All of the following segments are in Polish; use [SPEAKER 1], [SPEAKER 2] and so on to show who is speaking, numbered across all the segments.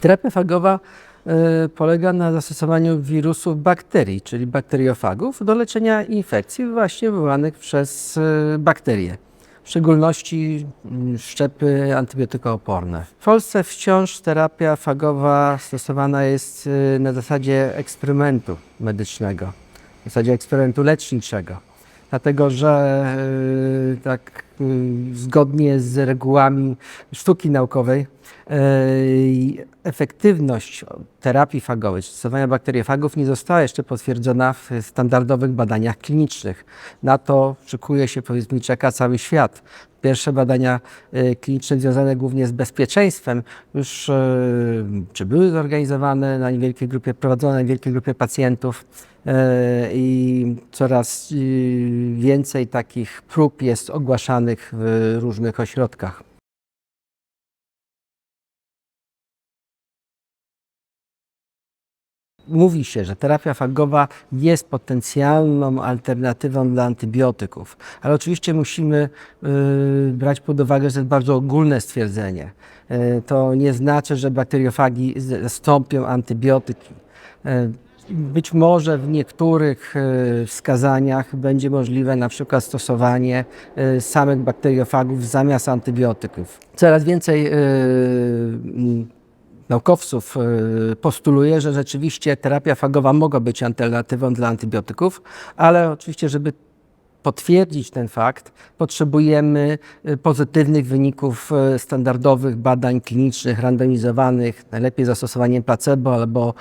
[SPEAKER 1] Terapia fagowa e, polega na zastosowaniu wirusów bakterii, czyli bakteriofagów, do leczenia infekcji właśnie wywołanych przez e, bakterie. W szczególności mm, szczepy antybiotykooporne. W Polsce wciąż terapia fagowa stosowana jest e, na zasadzie eksperymentu medycznego, w zasadzie eksperymentu leczniczego. Dlatego, że tak zgodnie z regułami sztuki naukowej e, efektywność terapii fagowej, czy stosowania bakteriofagów nie została jeszcze potwierdzona w standardowych badaniach klinicznych. Na to szykuje się, powiedzmy, czeka cały świat. Pierwsze badania e, kliniczne związane głównie z bezpieczeństwem już e, czy były zorganizowane na niewielkiej grupie, prowadzone na niewielkiej grupie pacjentów i coraz więcej takich prób jest ogłaszanych w różnych ośrodkach. Mówi się, że terapia fagowa jest potencjalną alternatywą dla antybiotyków, ale oczywiście musimy y, brać pod uwagę, że to jest bardzo ogólne stwierdzenie. Y, to nie znaczy, że bakteriofagi zastąpią antybiotyki. Y, być może w niektórych y, wskazaniach będzie możliwe na przykład stosowanie y, samych bakteriofagów zamiast antybiotyków. Coraz więcej y, mm, naukowców postuluje, że rzeczywiście terapia fagowa mogła być alternatywą dla antybiotyków, ale oczywiście, żeby potwierdzić ten fakt, potrzebujemy y, pozytywnych wyników y, standardowych badań klinicznych, randomizowanych, najlepiej zastosowaniem placebo albo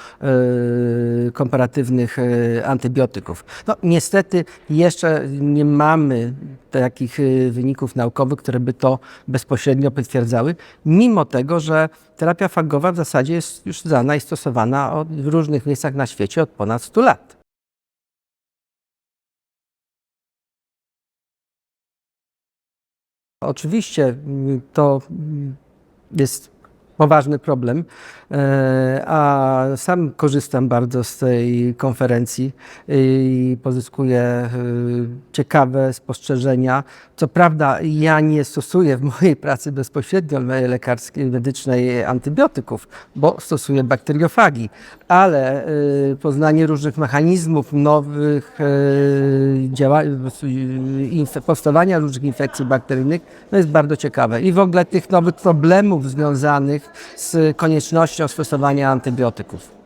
[SPEAKER 1] y, komparatywnych antybiotyków. No, niestety jeszcze nie mamy takich wyników naukowych, które by to bezpośrednio potwierdzały, mimo tego, że terapia fagowa w zasadzie jest już znana i stosowana w różnych miejscach na świecie od ponad 100 lat. Oczywiście mm, to mm, jest poważny problem, e, a sam korzystam bardzo z tej konferencji i pozyskuję y, ciekawe spostrzeżenia. Co prawda ja nie stosuję w mojej pracy bezpośrednio lekarskiej, medycznej antybiotyków, bo stosuję bakteriofagi, ale y, poznanie różnych mechanizmów nowych, powstawania różnych infekcji bakteryjnych no jest bardzo ciekawe. I w ogóle tych nowych problemów związanych z koniecznością stosowania antybiotyków.